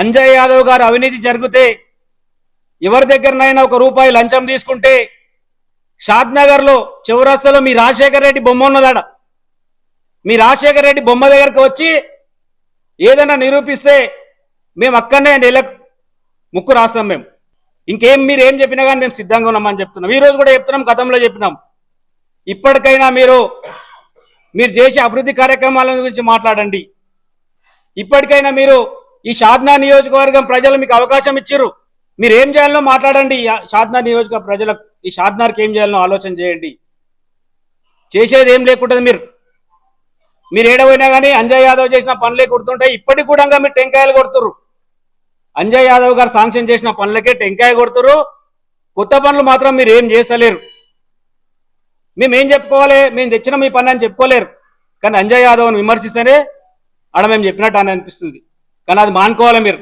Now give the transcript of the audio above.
అంజయ్ యాదవ్ గారు అవినీతి జరిగితే ఎవరి దగ్గరనైనా ఒక రూపాయి లంచం తీసుకుంటే షాద్ నగర్లో చివరస్తలో మీ రాజశేఖర రెడ్డి బొమ్మ ఉన్నదాడ. మీ రాజశేఖర రెడ్డి బొమ్మ దగ్గరకు వచ్చి ఏదైనా నిరూపిస్తే మేము అక్కడనే నెల ముక్కు రాస్తాం మేము. ఇంకేం మీరు ఏం చెప్పినా కానీ మేము సిద్ధంగా ఉన్నామని చెప్తున్నాం. ఈరోజు కూడా చెప్తున్నాం గతంలో చెప్పినాం. ఇప్పటికైనా మీరు మీరు చేసే అభివృద్ధి కార్యక్రమాల గురించి మాట్లాడండి. ఇప్పటికైనా మీరు ఈ షాద్నా నియోజకవర్గం ప్రజలు మీకు అవకాశం ఇచ్చిర్రు. మీరు ఏం చేయాలనో మాట్లాడండి. ఈ షాద్నా నియోజక ప్రజలకు ఈ షాద్నార్కి ఏం చేయాలనో ఆలోచన చేయండి. చేసేది ఏం లేకుంటుంది మీరు. మీరు ఏడవైనా కానీ అంజయ్ యాదవ్ చేసిన పనులే కొడుతుంటాయి ఇప్పటికి కూడా మీరు టెంకాయలు కొడుతుర్రు. అంజయ్ యాదవ్ గారు శాంక్షన్ చేసిన పనులకే టెంకాయ కొడుతురు కొత్త పనులు మాత్రం మీరు ఏం చేస్తలేరు. మేమేం చెప్పుకోవాలి? మేము తెచ్చిన మీ పని అని చెప్పుకోలేరు. కానీ అంజయ్ యాదవ్ని విమర్శిస్తేనే ఆడ మేము చెప్పినట్టు అని అనిపిస్తుంది. కానీ అది మానుకోవాలి మీరు.